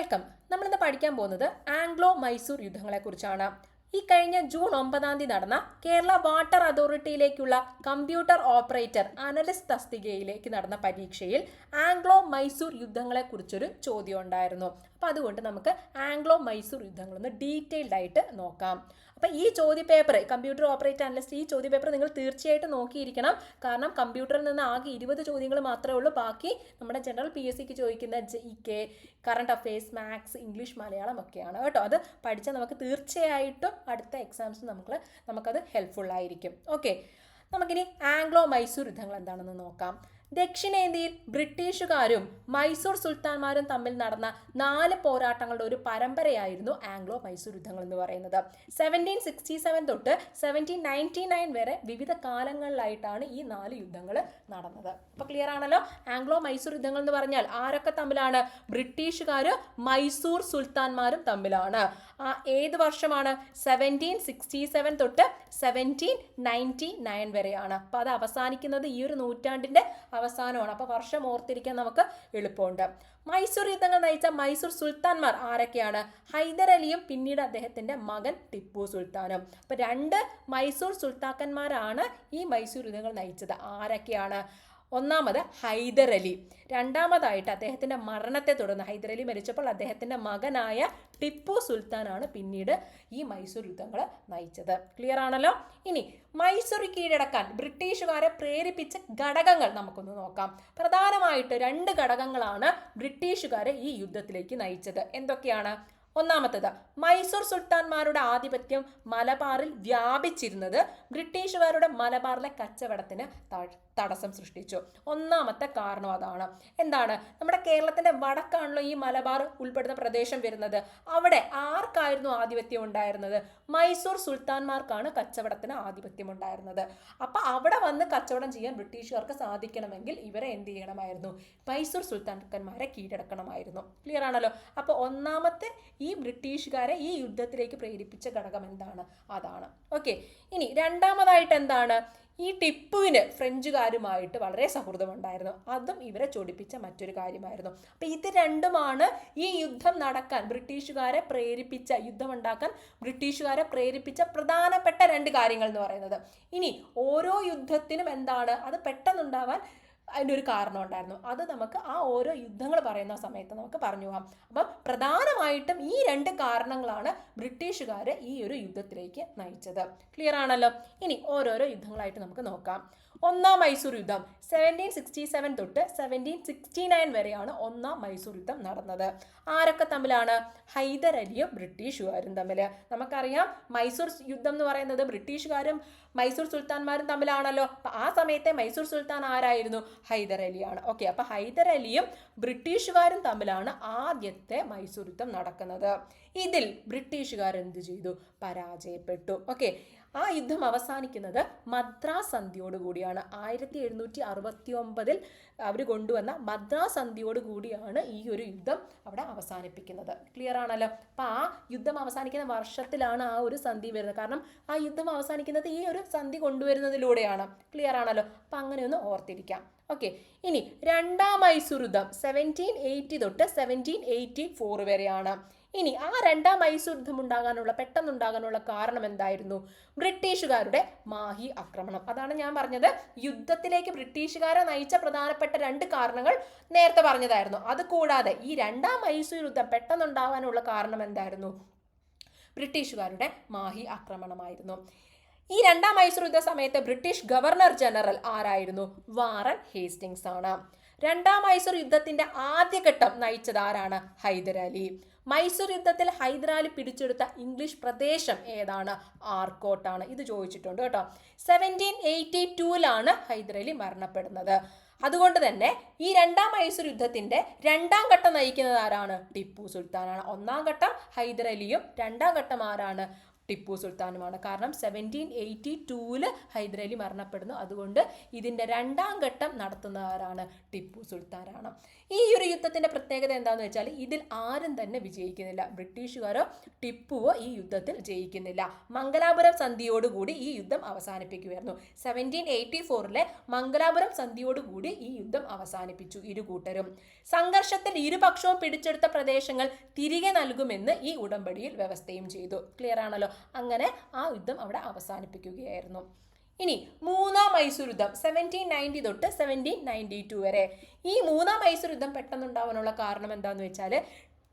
Welcome. നമ്മളിന്ന് പഠിക്കാൻ പോകുന്നത് ആംഗ്ലോ മൈസൂർ യുദ്ധങ്ങളെക്കുറിച്ചാണ്. ഈ കഴിഞ്ഞ ജൂൺ ഒമ്പതാം തീയതി നടന്ന കേരള വാട്ടർ അതോറിറ്റിയിലേക്കുള്ള കമ്പ്യൂട്ടർ ഓപ്പറേറ്റർ അനലിസ്റ്റ് തസ്തികയിലേക്ക് നടന്ന പരീക്ഷയിൽ ആംഗ്ലോ മൈസൂർ യുദ്ധങ്ങളെക്കുറിച്ചൊരു ചോദ്യം ഉണ്ടായിരുന്നു. അപ്പോൾ അതുകൊണ്ട് നമുക്ക് ആംഗ്ലോ മൈസൂർ യുദ്ധങ്ങളൊന്ന് ഡീറ്റെയിൽഡ് ആയിട്ട് നോക്കാം. അപ്പം ഈ ചോദ്യപേപ്പർ കമ്പ്യൂട്ടർ ഓപ്പറേറ്റ് അനലിസ്റ്റ് ഈ ചോദ്യപേപ്പർ നിങ്ങൾ തീർച്ചയായിട്ടും നോക്കിയിരിക്കണം. കാരണം കമ്പ്യൂട്ടറിൽ നിന്ന് ആകെ ഇരുപത് ചോദ്യങ്ങൾ മാത്രമേ ഉള്ളൂ. ബാക്കി നമ്മുടെ ജനറൽ പി എസ് സിക്ക് ചോദിക്കുന്ന G K current affairs maths English Malayalam ഒക്കെയാണ് കേട്ടോ. അത് പഠിച്ചാൽ നമുക്ക് തീർച്ചയായിട്ടും അടുത്ത എക്സാംസ് നമുക്ക് നമുക്കത് ഹെൽപ്ഫുൾ ആയിരിക്കും. ഓക്കെ നമുക്കിനി ആംഗ്ലോ മൈസൂർ യുദ്ധങ്ങൾ എന്താണെന്ന് നോക്കാം. ദക്ഷിണേന്ത്യയിൽ ബ്രിട്ടീഷുകാരും മൈസൂർ സുൽത്താൻമാരും തമ്മിൽ നടന്ന നാല് പോരാട്ടങ്ങളുടെ ഒരു പരമ്പരയായിരുന്നു ആംഗ്ലോ മൈസൂർ യുദ്ധങ്ങൾ എന്ന് പറയുന്നത്. സെവന്റീൻ സിക്സ്റ്റി സെവൻ തൊട്ട് സെവന്റീൻ നയന്റി നയൻ വരെ വിവിധ കാലങ്ങളിലായിട്ടാണ് ഈ നാല് യുദ്ധങ്ങൾ നടന്നത്. അപ്പോൾ ക്ലിയർ ആണല്ലോ? ആംഗ്ലോ മൈസൂർ യുദ്ധങ്ങൾ എന്ന് പറഞ്ഞാൽ ആരൊക്കെ തമ്മിലാണ്? ബ്രിട്ടീഷുകാരും മൈസൂർ സുൽത്താൻമാരും തമ്മിലാണ്. ആ ഏത് വർഷമാണ്? സെവന്റീൻ സിക്സ്റ്റി സെവൻ തൊട്ട് സെവന്റീൻ നയന്റി നയൻ വരെയാണ്. അപ്പോൾ അത് അവസാനിക്കുന്നത് ഈ ഒരു നൂറ്റാണ്ടിന്റെ അവസാനമാണ്. അപ്പോൾ വർഷം ഓർത്തിരിക്കാൻ നമുക്ക് എളുപ്പമുണ്ട്. മൈസൂർ യുദ്ധങ്ങൾ നയിച്ച മൈസൂർ സുൽത്താൻമാർ ആരൊക്കെയാണ്? ഹൈദർ അലിയും പിന്നീട് അദ്ദേഹത്തിന്റെ മകൻ ടിപ്പു സുൽത്താനും. അപ്പോൾ രണ്ട് മൈസൂർ സുൽത്താക്കന്മാരാണ് ഈ മൈസൂർ യുദ്ധങ്ങൾ നയിച്ചത്. ആരൊക്കെയാണ്? ഒന്നാമത് ഹൈദരലി രണ്ടാമതായിട്ട് അദ്ദേഹത്തിന്റെ മരണത്തെ തുടർന്ന് ഹൈദരലി മരിച്ചപ്പോൾ അദ്ദേഹത്തിന്റെ മകനായ ടിപ്പു സുൽത്താനാണ് പിന്നീട് ഈ മൈസൂർ യുദ്ധങ്ങൾ നയിച്ചത്. ക്ലിയർ ആണല്ലോ? ഇനി മൈസൂർ കീഴടക്കാൻ ബ്രിട്ടീഷുകാരെ പ്രേരിപ്പിച്ച ഘടകങ്ങൾ നമുക്കൊന്ന് നോക്കാം. പ്രധാനമായിട്ട് രണ്ട് ഘടകങ്ങളാണ് ബ്രിട്ടീഷുകാരെ ഈ യുദ്ധത്തിലേക്ക് നയിച്ചത്. എന്തൊക്കെയാണ്? ഒന്നാമത്തത് മൈസൂർ സുൽത്താൻമാരുടെ ആധിപത്യം മലബാറിൽ വ്യാപിച്ചിരുന്നത് ബ്രിട്ടീഷുകാരുടെ മലബാറിലെ കച്ചവടത്തിന് തടസ്സം സൃഷ്ടിച്ചു. ഒന്നാമത്തെ കാരണം അതാണ്. എന്താണ്? നമ്മുടെ കേരളത്തിന്റെ വടക്കാണല്ലോ ഈ മലബാർ ഉൾപ്പെടുന്ന പ്രദേശം വരുന്നത്. അവിടെ ആർക്കായിരുന്നു ആധിപത്യം ഉണ്ടായിരുന്നത്? മൈസൂർ സുൽത്താൻമാർക്കാണ് കച്ചവടത്തിന് ആധിപത്യം ഉണ്ടായിരുന്നത്. അപ്പൊ അവിടെ വന്ന് കച്ചവടം ചെയ്യാൻ ബ്രിട്ടീഷുകാർക്ക് സാധിക്കണമെങ്കിൽ ഇവരെ എന്ത് ചെയ്യണമായിരുന്നു? മൈസൂർ സുൽത്താൻമാരെ കീഴടക്കണമായിരുന്നു. ക്ലിയർ ആണല്ലോ? അപ്പോൾ ഒന്നാമത്തെ ഈ ബ്രിട്ടീഷുകാരെ ഈ യുദ്ധത്തിലേക്ക് പ്രേരിപ്പിച്ച ഘടകം എന്താണ്? അതാണ്. ഓക്കെ ഇനി രണ്ടാമതായിട്ട് എന്താണ്? ഈ ടിപ്പുവിന് ഫ്രഞ്ചുകാരുമായിട്ട് വളരെ സൗഹൃദമുണ്ടായിരുന്നു. അതും ഇവരെ ചൊടിപ്പിച്ച മറ്റൊരു കാര്യമായിരുന്നു. അപ്പം ഇത് രണ്ടുമാണ് ഈ യുദ്ധം നടക്കാൻ ബ്രിട്ടീഷുകാരെ പ്രേരിപ്പിച്ച യുദ്ധമുണ്ടാക്കാൻ ബ്രിട്ടീഷുകാരെ പ്രേരിപ്പിച്ച പ്രധാനപ്പെട്ട രണ്ട് കാര്യങ്ങൾ എന്ന് പറയുന്നത്. ഇനി ഓരോ യുദ്ധത്തിനും എന്താണ്? അത് പെട്ടെന്നുണ്ടാവാൻ അതിന്റെ ഒരു കാരണം ഉണ്ടായിരുന്നു. അത് നമുക്ക് ആ ഓരോ യുദ്ധങ്ങൾ പറയുന്ന സമയത്ത് നമുക്ക് പറഞ്ഞു പോകാം. അപ്പം പ്രധാനമായിട്ടും ഈ രണ്ട് കാരണങ്ങളാണ് ബ്രിട്ടീഷുകാർ ഈ ഒരു യുദ്ധത്തിലേക്ക് നയിച്ചത്. ക്ലിയർ ആണല്ലോ? ഇനി ഓരോരോ യുദ്ധങ്ങളായിട്ട് നമുക്ക് നോക്കാം. ഒന്നാം മൈസൂർ യുദ്ധം. സെവന്റീൻ സിക്സ്റ്റി സെവൻ തൊട്ട് സെവന്റീൻ സിക്സ്റ്റി നയൻ വരെയാണ് ഒന്നാം മൈസൂർ യുദ്ധം നടന്നത്. ആരൊക്കെ തമ്മിലാണ്? ഹൈദർ അലിയും ബ്രിട്ടീഷുകാരും തമ്മിൽ നമുക്കറിയാം മൈസൂർ യുദ്ധം എന്ന് പറയുന്നത് ബ്രിട്ടീഷുകാരും മൈസൂർ സുൽത്താൻമാരും തമ്മിലാണല്ലോ. അപ്പൊ ആ സമയത്തെ മൈസൂർ സുൽത്താൻ ആരായിരുന്നു? ഹൈദർ അലിയാണ്. ഓക്കെ അപ്പൊ ഹൈദർ അലിയും ബ്രിട്ടീഷുകാരും തമ്മിലാണ് ആദ്യത്തെ മൈസൂർ യുദ്ധം നടക്കുന്നത്. ഇതിൽ ബ്രിട്ടീഷുകാർ എന്ത് ചെയ്തു? പരാജയപ്പെട്ടു. ഓക്കെ ആ യുദ്ധം അവസാനിക്കുന്നത് മദ്രാസ് സന്ധിയോട് കൂടിയാണ്. ആയിരത്തി എഴുന്നൂറ്റി അറുപത്തി ഒമ്പതിൽ അവർ കൊണ്ടുവന്ന മദ്രാസ് സന്ധിയോട് കൂടിയാണ് ഈ ഒരു യുദ്ധം അവിടെ അവസാനിപ്പിക്കുന്നത്. ക്ലിയർ ആണല്ലോ? അപ്പം ആ യുദ്ധം അവസാനിക്കുന്ന വർഷത്തിലാണ് ആ ഒരു സന്ധി വരുന്നത്. കാരണം ആ യുദ്ധം അവസാനിക്കുന്നത് ഈ ഒരു സന്ധി കൊണ്ടുവരുന്നതിലൂടെയാണ്. ക്ലിയർ ആണല്ലോ? അപ്പം അങ്ങനെ ഒന്ന് ഓർത്തിരിക്കാം. ഓക്കെ ഇനി രണ്ടാം മൈസൂർ യുദ്ധം സെവന്റീൻ എയ്റ്റി തൊട്ട് സെവന്റീൻ എയ്റ്റി ഫോർ വരെയാണ്. ഇനി ആ രണ്ടാം മൈസൂർ യുദ്ധം ഉണ്ടാകാനുള്ള പെട്ടെന്നുണ്ടാകാനുള്ള കാരണം എന്തായിരുന്നു? ബ്രിട്ടീഷുകാരുടെ മാഹി ആക്രമണം. അതാണ് ഞാൻ പറഞ്ഞത്. യുദ്ധത്തിലേക്ക് ബ്രിട്ടീഷുകാരെ നയിച്ച പ്രധാനപ്പെട്ട രണ്ട് കാരണങ്ങൾ നേരത്തെ പറഞ്ഞതായിരുന്നു. അതുകൂടാതെ ഈ രണ്ടാം മൈസൂർ യുദ്ധം പെട്ടെന്നുണ്ടാകാനുള്ള കാരണം എന്തായിരുന്നു? ബ്രിട്ടീഷുകാരുടെ മാഹി ആക്രമണമായിരുന്നു. ഈ രണ്ടാം മൈസൂർ യുദ്ധ സമയത്ത് ബ്രിട്ടീഷ് ഗവർണർ ജനറൽ ആരായിരുന്നു? വാറൻ ഹേസ്റ്റിങ്സ് ആണ്. രണ്ടാം മൈസൂർ യുദ്ധത്തിന്റെ ആദ്യഘട്ടം നയിച്ചത് ആരാണ്? ഹൈദരാലി മൈസൂർ യുദ്ധത്തിൽ ഹൈദരാലി പിടിച്ചെടുത്ത ഇംഗ്ലീഷ് പ്രദേശം ഏതാണ്? ആർക്കോട്ടാണ് ഇത് ചോദിച്ചിട്ടുണ്ട് കേട്ടോ. സെവന്റീൻ എയ്റ്റി ടൂവിലാണ് ഹൈദരാലി മരണപ്പെടുന്നത്. അതുകൊണ്ട് തന്നെ ഈ രണ്ടാം മൈസൂർ യുദ്ധത്തിന്റെ രണ്ടാം ഘട്ടം നയിക്കുന്നത് ആരാണ്? ടിപ്പു സുൽത്താനാണ്. ഒന്നാം ഘട്ടം ഹൈദരലിയും രണ്ടാം ഘട്ടം ആരാണ്? ടിപ്പു സുൽത്താനുമാണ്. കാരണം സെവന്റീൻ എയ്റ്റി ടൂവിൽ ഹൈദരലി മരണപ്പെടുന്നു. അതുകൊണ്ട് ഇതിന്റെ രണ്ടാം ഘട്ടം നടത്തുന്നവരാണ് ടിപ്പു സുൽത്താനാണ്. ഈ ഒരു യുദ്ധത്തിന്റെ പ്രത്യേകത എന്താണെന്ന് വെച്ചാൽ ഇതിൽ ആരും തന്നെ വിജയിക്കുന്നില്ല. ബ്രിട്ടീഷുകാരോ ടിപ്പുവോ ഈ യുദ്ധത്തിൽ ജയിക്കുന്നില്ല. മംഗലാപുരം സന്ധിയോടുകൂടി ഈ യുദ്ധം അവസാനിപ്പിക്കുമായിരുന്നു സെവന്റീൻ എയ്റ്റി ഫോറിലെ മംഗലാപുരം സന്ധിയോടുകൂടി ഈ യുദ്ധം അവസാനിപ്പിച്ചു ഇരു കൂട്ടരും. സംഘർഷത്തിൽ ഇരുപക്ഷവും പിടിച്ചെടുത്ത പ്രദേശങ്ങൾ തിരികെ നൽകുമെന്ന് ഈ ഉടമ്പടിയിൽ വ്യവസ്ഥയും ചെയ്തു. ക്ലിയർ ആണല്ലോ? അങ്ങനെ ആ യുദ്ധം അവിടെ അവസാനിപ്പിക്കുകയായിരുന്നു. ഇനി മൂന്നാം മൈസൂർ യുദ്ധം സെവന്റീൻ നയന്റി തൊട്ട് സെവന്റീൻ നയന്റി ടു വരെ. ഈ മൂന്നാം മൈസൂർ യുദ്ധം പെട്ടെന്നുണ്ടാവാനുള്ള കാരണം എന്താണെന്ന് വെച്ചാൽ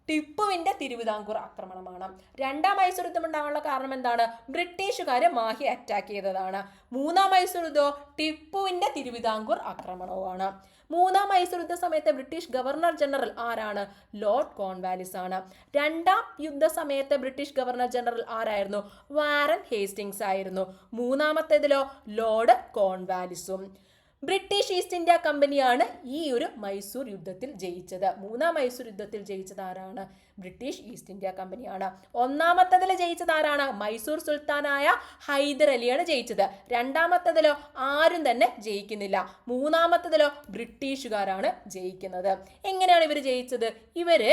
ടിപ്പുവിന്റെ തിരുവിതാംകൂർ ആക്രമണമാണ്. രണ്ടാം മൈസൂർ യുദ്ധം ഉണ്ടാകാനുള്ള കാരണം എന്താണ്? ബ്രിട്ടീഷുകാർ മാഹി അറ്റാക്ക് ചെയ്തതാണ്. മൂന്നാം മൈസൂർ യുദ്ധം? ടിപ്പുവിന്റെ തിരുവിതാംകൂർ ആക്രമണവുമാണ്. മൂന്നാം മൈസൂർ യുദ്ധ സമയത്തെ ബ്രിട്ടീഷ് ഗവർണർ ജനറൽ ആരാണ്? ലോർഡ് കോൺവാലിസ് ആണ്. രണ്ടാം യുദ്ധ സമയത്തെ ബ്രിട്ടീഷ് ഗവർണർ ജനറൽ ആരായിരുന്നു? വാരൻ ഹേസ്റ്റിങ്സ് ആയിരുന്നു. മൂന്നാമത്തേതിലോ? ലോർഡ് കോൺവാലിസും. ബ്രിട്ടീഷ് ഈസ്റ്റ് ഇന്ത്യ കമ്പനിയാണ് ഈ ഒരു മൈസൂർ യുദ്ധത്തിൽ ജയിച്ചത്. മൂന്നാം മൈസൂർ യുദ്ധത്തിൽ ജയിച്ചത് ആരാണ്? ബ്രിട്ടീഷ് ഈസ്റ്റ് ഇന്ത്യ കമ്പനിയാണ്. ഒന്നാമത്തതിൽ ജയിച്ചത് ആരാണ്? മൈസൂർ സുൽത്താനായ ഹൈദർ അലിയാണ് ജയിച്ചത്. രണ്ടാമത്തതിലോ ആരും തന്നെ ജയിക്കുന്നില്ല. മൂന്നാമത്തതിലോ ബ്രിട്ടീഷുകാരാണ് ജയിക്കുന്നത്. എങ്ങനെയാണ് ഇവർ ജയിച്ചത്? ഇവർ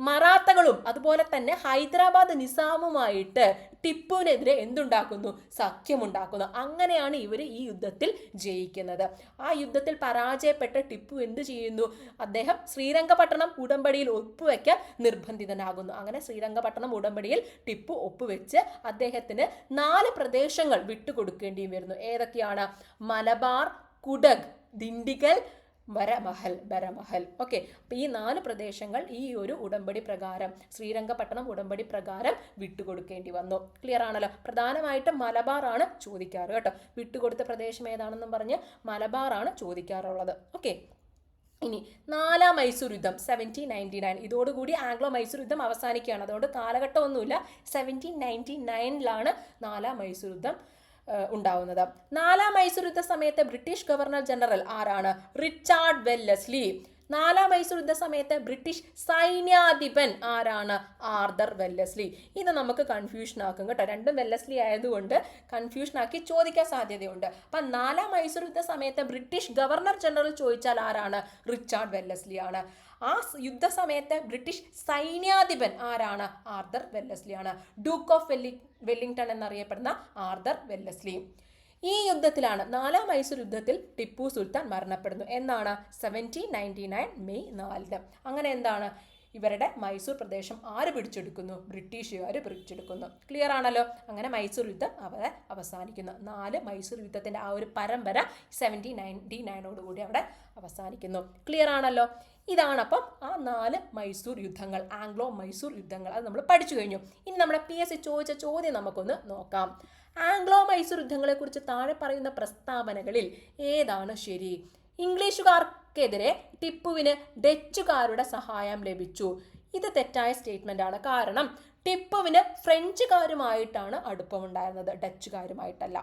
മറാത്തകളും അതുപോലെ തന്നെ ഹൈദരാബാദ് നിസാമുമായിട്ട് ടിപ്പുവിനെതിരെ എന്തുണ്ടാക്കുന്നു? സഖ്യമുണ്ടാക്കുന്നു. അങ്ങനെയാണ് ഇവർ ഈ യുദ്ധത്തിൽ ജയിക്കുന്നത്. ആ യുദ്ധത്തിൽ പരാജയപ്പെട്ട ടിപ്പു എന്ത് ചെയ്യുന്നു? അദ്ദേഹം ശ്രീരംഗപട്ടണം ഉടമ്പടിയിൽ ഒപ്പുവെക്കാൻ നിർബന്ധിതനാകുന്നു. അങ്ങനെ ശ്രീരംഗപട്ടണം ഉടമ്പടിയിൽ ടിപ്പു ഒപ്പുവെച്ച് അദ്ദേഹത്തിന് നാല് പ്രദേശങ്ങൾ വിട്ടുകൊടുക്കേണ്ടിയും വരുന്നു. ഏതൊക്കെയാണ്? മലബാർ കുടക് ദിണ്ടിഗൽ വരമഹൽ ബരമഹൽ. ഓക്കെ അപ്പം ഈ നാല് പ്രദേശങ്ങൾ ഈ ഒരു ഉടമ്പടി പ്രകാരം ശ്രീരംഗപട്ടണം ഉടമ്പടി പ്രകാരം വിട്ടുകൊടുക്കേണ്ടി വന്നു. ക്ലിയർ ആണല്ലോ? പ്രധാനമായിട്ടും മലബാറാണ് ചോദിക്കാറ് കേട്ടോ. വിട്ടുകൊടുത്ത പ്രദേശം ഏതാണെന്നും പറഞ്ഞ് മലബാറാണ് ചോദിക്കാറുള്ളത്. ഓക്കെ ഇനി നാലാം മൈസൂർ യുദ്ധം സെവന്റീൻ നയന്റി നയൻ ഇതോടുകൂടി ആംഗ്ലോ മൈസൂർ യുദ്ധം അവസാനിക്കുകയാണ്. അതുകൊണ്ട് കാലഘട്ടമൊന്നുമില്ല. സെവന്റീൻ നയന്റി നയനിലാണ് നാലാം മൈസൂർ യുദ്ധം ഉണ്ടാവുന്നത്. നാലാം മൈസൂർ യുദ്ധ സമയത്തെ ബ്രിട്ടീഷ് ഗവർണർ ജനറൽ ആരാണ്? റിച്ചാർഡ് വെല്ലസ്ലി നാലാം മൈസൂർ യുദ്ധ സമയത്തെ ബ്രിട്ടീഷ് സൈന്യാധിപൻ ആരാണ്? ആർദർ വെല്ലസ്ലി ഇത് നമുക്ക് കൺഫ്യൂഷൻ ആക്കും കേട്ടോ. രണ്ടും വെല്ലസ്ലി ആയതുകൊണ്ട് കൺഫ്യൂഷൻ ആക്കി ചോദിക്കാൻ സാധ്യതയുണ്ട്. അപ്പം നാലാം മൈസൂർ യുദ്ധ സമയത്തെ ബ്രിട്ടീഷ് ഗവർണർ ജനറൽ ചോദിച്ചാൽ ആരാണ്? റിച്ചാർഡ് വെല്ലസ്ലി ആണ്. ആ യുദ്ധ സമയത്തെ ബ്രിട്ടീഷ് സൈന്യാധിപൻ ആരാണ്? ആർദർ വെല്ലസ്ലി ആണ്. ഡൂക്ക് ഓഫ് വെല്ലി വെല്ലിംഗ്ടൺ എന്നറിയപ്പെടുന്ന ആർദർ വെല്ലസ്ലിയും ഈ യുദ്ധത്തിലാണ് നാലാം മൈസൂർ യുദ്ധത്തിൽ ടിപ്പു സുൽത്താൻ മരണപ്പെടുന്നു. എന്നാണ് സെവന്റീൻ നയന്റി നയൻ മെയ് നാലിന്. അങ്ങനെ എന്താണ്? ഇവരുടെ മൈസൂർ പ്രദേശം ആര് പിടിച്ചെടുക്കുന്നു? ബ്രിട്ടീഷുകാർ പിടിച്ചെടുക്കുന്നു. ക്ലിയർ ആണല്ലോ? അങ്ങനെ മൈസൂർ യുദ്ധം അവിടെ അവസാനിക്കുന്നു. നാല് മൈസൂർ യുദ്ധത്തിന്റെ ആ ഒരു പരമ്പര സെവന്റീൻ നയന്റി നയനോടുകൂടി അവിടെ അവസാനിക്കുന്നു. ക്ലിയർ ആണല്ലോ? ഇതാണപ്പം ആ നാല് മൈസൂർ യുദ്ധങ്ങൾ ആംഗ്ലോ മൈസൂർ യുദ്ധങ്ങൾ. അത് നമ്മൾ പഠിച്ചു കഴിഞ്ഞു. ഇനി നമ്മുടെ പി എസ് സി ചോദിച്ച ചോദ്യം നമുക്കൊന്ന് നോക്കാം. ആംഗ്ലോ മൈസൂർ യുദ്ധങ്ങളെക്കുറിച്ച് താഴെ പറയുന്ന പ്രസ്താവനകളിൽ ഏതാണ് ശരി? ഇംഗ്ലീഷുകാർക്കെതിരെ ടിപ്പുവിന് ഡച്ചുകാരുടെ സഹായം ലഭിച്ചു. ഇത് തെറ്റായ സ്റ്റേറ്റ്മെന്റ് ആണ് കാരണം ടിപ്പുവിന് ഫ്രഞ്ചുകാരുമായിട്ടാണ് അടുപ്പമുണ്ടായിരുന്നത്. ഡച്ചുകാരുമായിട്ടല്ല.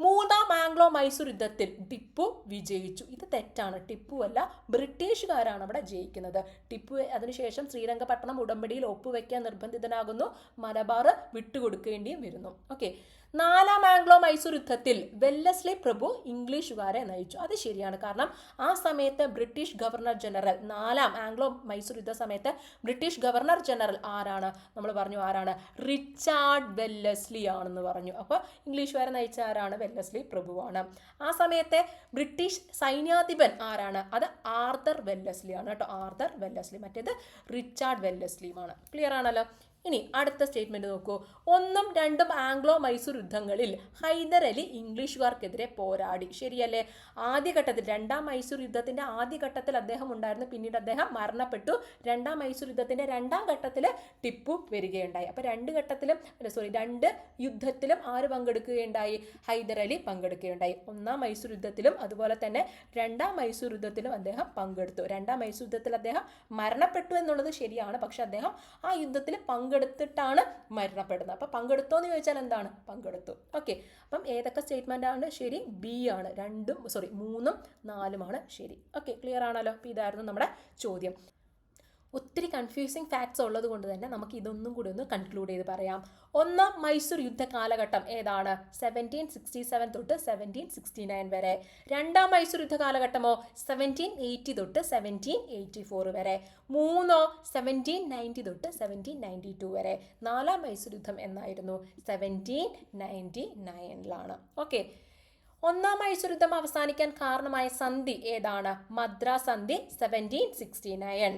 മൂന്നാം ആംഗ്ലോ മൈസൂർ യുദ്ധത്തിൽ ടിപ്പു വിജയിച്ചു. ഇത് തെറ്റാണ്. ടിപ്പു അല്ല ബ്രിട്ടീഷുകാരാണ് അവിടെ ജയിക്കുന്നത്. ടിപ്പു അതിനുശേഷം ശ്രീരംഗപട്ടണം ഉടമ്പടിയിൽ ഒപ്പുവെക്കാൻ നിർബന്ധിതനാകുന്നു. മലബാർ വിട്ടുകൊടുക്കേണ്ടിയും വരുന്നു. ഓക്കെ. നാലാം ആംഗ്ലോ മൈസൂർ യുദ്ധത്തിൽ വെല്ലസ്ലി പ്രഭു ഇംഗ്ലീഷുകാരെ നയിച്ചു. അത് ശരിയാണ്. കാരണം ആ സമയത്ത് ബ്രിട്ടീഷ് ഗവർണർ ജനറൽ നാലാം ആംഗ്ലോ മൈസൂർ യുദ്ധ സമയത്ത് ബ്രിട്ടീഷ് ഗവർണർ ജനറൽ ആരാണ്? നമ്മൾ പറഞ്ഞു ആരാണ്? റിച്ചാർഡ് വെല്ലസ്ലി ആണെന്ന് പറഞ്ഞു. അപ്പോൾ ഇംഗ്ലീഷുകാരെ നയിച്ച ആരാണ്? വെല്ലസ്ലി പ്രഭുവാണ്. ആ സമയത്തെ ബ്രിട്ടീഷ് സൈന്യാധിപൻ ആരാണ്? അത് ആർദർ വെല്ലസ്ലി ആണ് കേട്ടോ. Arthur Wellesley. മറ്റേത് റിച്ചാർഡ് വെല്ലസ്ലിയുമാണ്. ക്ലിയർ ആണല്ലോ? ഇനി അടുത്ത സ്റ്റേറ്റ്മെന്റ് നോക്കൂ. ഒന്നും രണ്ടും ആംഗ്ലോ മൈസൂർ യുദ്ധങ്ങളിൽ ഹൈദർ അലി ഇംഗ്ലീഷുകാർക്കെതിരെ പോരാടി. ശരിയല്ലേ? ആദ്യഘട്ടത്തിൽ രണ്ടാം മൈസൂർ യുദ്ധത്തിന്റെ ആദ്യഘട്ടത്തിൽ അദ്ദേഹം ഉണ്ടായിരുന്നു. പിന്നീട് അദ്ദേഹം മരണപ്പെട്ടു. രണ്ടാം മൈസൂർ യുദ്ധത്തിന്റെ രണ്ടാം ഘട്ടത്തിൽ ടിപ്പു വരികയുണ്ടായി. അപ്പൊ രണ്ട് ഘട്ടത്തിലും സോറി രണ്ട് യുദ്ധത്തിലും ആര് പങ്കെടുക്കുകയുണ്ടായി? ഹൈദർ അലി പങ്കെടുക്കുകയുണ്ടായി. ഒന്നാം മൈസൂർ യുദ്ധത്തിലും അതുപോലെ തന്നെ രണ്ടാം മൈസൂർ യുദ്ധത്തിലും അദ്ദേഹം പങ്കെടുത്തു. രണ്ടാം മൈസൂർ യുദ്ധത്തിൽ അദ്ദേഹം മരണപ്പെട്ടു എന്നുള്ളത് ശരിയാണ്. പക്ഷെ അദ്ദേഹം ആ യുദ്ധത്തിൽ പങ്കെടുത്തിട്ടാണ് മരണപ്പെടുന്നത്. അപ്പം പങ്കെടുത്തോ എന്ന് ചോദിച്ചാൽ എന്താണ്? പങ്കെടുത്തു. ഓക്കെ അപ്പം ഏതൊക്കെ സ്റ്റേറ്റ്മെന്റ് ആണ്? ശരി ബി ആണ്. രണ്ടും സോറി മൂന്നും നാലുമാണ്. ശരി. ഓക്കെ ക്ലിയർ ആണല്ലോ? അപ്പം ഇതായിരുന്നു നമ്മുടെ ചോദ്യം. ഒത്തിരി കൺഫ്യൂസിങ് ഫാക്ട്സ് ഉള്ളത് കൊണ്ട് തന്നെ നമുക്ക് ഇതൊന്നും കൂടി ഒന്ന് കൺക്ലൂഡ് ചെയ്ത് പറയാം. ഒന്നാം മൈസൂർ യുദ്ധ കാലഘട്ടം ഏതാണ്? സെവന്റീൻ സിക്സ്റ്റി സെവൻ തൊട്ട് സെവന്റീൻ സിക്സ്റ്റി നയൻ വരെ. രണ്ടാം മൈസൂർ യുദ്ധ കാലഘട്ടമോ സെവന്റീൻ എയ്റ്റി തൊട്ട് സെവന്റീൻ എയ്റ്റി ഫോർ വരെ. മൂന്നോ? സെവന്റീൻ നയന്റി തൊട്ട് സെവന്റീൻ നയന്റി ടു വരെ. നാലാം മൈസൂർ യുദ്ധം എന്നായിരുന്നു. സെവന്റീൻ നയന്റി നയനിലാണ് ഓക്കെ ഒന്നാം മൈസൂർ യുദ്ധം അവസാനിക്കാൻ കാരണമായ സന്ധി ഏതാണ്? മദ്രാസ് സന്ധി സെവന്റീൻ സിക്സ്റ്റി നയൻ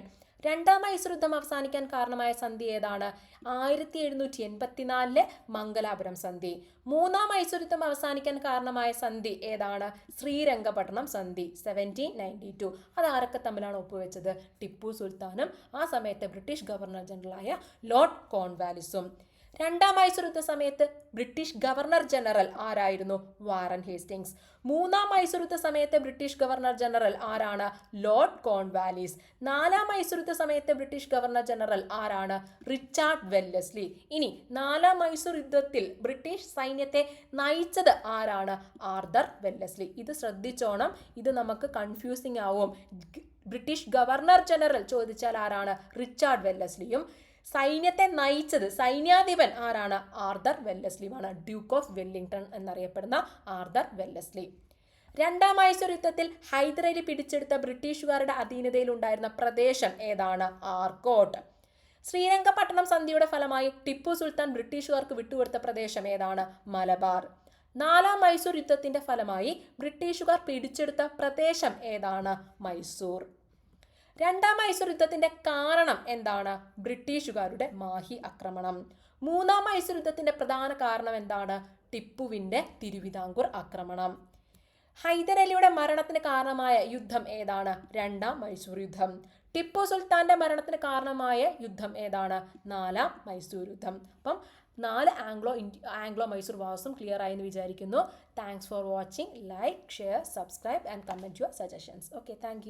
രണ്ടാം മൈസൂർ യുദ്ധം അവസാനിക്കാൻ കാരണമായ സന്ധി ഏതാണ്? ആയിരത്തി എഴുന്നൂറ്റി എൺപത്തിനാലിലെ മംഗലാപുരം സന്ധി. മൂന്നാം മൈസൂർ യുദ്ധം അവസാനിക്കാൻ കാരണമായ സന്ധി ഏതാണ്? ശ്രീരംഗപട്ടണം സന്ധി സെവന്റീൻ നയന്റി ടു അത് ആരൊക്കെ തമ്മിലാണ് ഒപ്പുവെച്ചത്? ടിപ്പു സുൽത്താനും ആ സമയത്തെ ബ്രിട്ടീഷ് ഗവർണർ ജനറലായ ലോർഡ് കോൺവാലിസും. രണ്ടാം മൈസൂർ യുദ്ധ സമയത്ത് ബ്രിട്ടീഷ് ഗവർണർ ജനറൽ ആരായിരുന്നു? വാറൻ ഹേസ്റ്റിങ്സ് മൂന്നാം മൈസൂർ യുദ്ധ സമയത്ത് ബ്രിട്ടീഷ് ഗവർണർ ജനറൽ ആരാണ്? Lord Cornwallis. നാലാം മൈസൂർ യുദ്ധ സമയത്ത് ബ്രിട്ടീഷ് ഗവർണർ ജനറൽ ആരാണ്? Richard Wellesley. ഇനി നാലാം മൈസൂർ യുദ്ധത്തിൽ ബ്രിട്ടീഷ് സൈന്യത്തെ നയിച്ചത് ആരാണ്? Arthur Wellesley. ഇത് ശ്രദ്ധിച്ചോണം. ഇത് നമുക്ക് കൺഫ്യൂസിംഗ് ആവും. ബ്രിട്ടീഷ് ഗവർണർ ജനറൽ ചോദിച്ചാൽ ആരാണ്? റിച്ചാർഡ് വെല്ലസ്ലിയും സൈന്യത്തെ നയിച്ചത് സൈന്യാധിപൻ ആരാണ്? ആർദർ വെല്ലസ്ലിയുമാണ് ഡ്യൂക്ക് ഓഫ് വെല്ലിംഗ്ടൺ എന്നറിയപ്പെടുന്ന ആർദർ വെല്ലസ്ലി. രണ്ടാം മൈസൂർ യുദ്ധത്തിൽ ഹൈദരലി പിടിച്ചെടുത്ത ബ്രിട്ടീഷുകാരുടെ അധീനതയിലുണ്ടായിരുന്ന പ്രദേശം ഏതാണ്? ആർക്കോട്ട് ശ്രീരംഗപട്ടണം സന്ധിയുടെ ഫലമായി ടിപ്പു സുൽത്താൻ ബ്രിട്ടീഷുകാർക്ക് വിട്ടുകൊടുത്ത പ്രദേശം ഏതാണ്? മലബാർ. നാലാം മൈസൂർ യുദ്ധത്തിന്റെ ഫലമായി ബ്രിട്ടീഷുകാർ പിടിച്ചെടുത്ത പ്രദേശം ഏതാണ്? മൈസൂർ. രണ്ടാം മൈസൂർ യുദ്ധത്തിന്റെ കാരണം എന്താണ്? ബ്രിട്ടീഷുകാരുടെ മാഹി ആക്രമണം. മൂന്നാം മൈസൂർ യുദ്ധത്തിന്റെ പ്രധാന കാരണം എന്താണ്? ടിപ്പുവിന്റെ തിരുവിതാംകൂർ ആക്രമണം. ഹൈദരലിയുടെ മരണത്തിന് കാരണമായ യുദ്ധം ഏതാണ്? രണ്ടാം മൈസൂർ യുദ്ധം. ടിപ്പു സുൽത്താന്റെ മരണത്തിന് കാരണമായ യുദ്ധം ഏതാണ്? നാലാം മൈസൂർ യുദ്ധം. അപ്പം നാല് ആംഗ്ലോ ഇന്ത്യ ആംഗ്ലോ മൈസൂർ വാസും ക്ലിയർ ആയി എന്ന് വിചാരിക്കുന്നു. Thanks for watching like share subscribe and comment your suggestions okay thank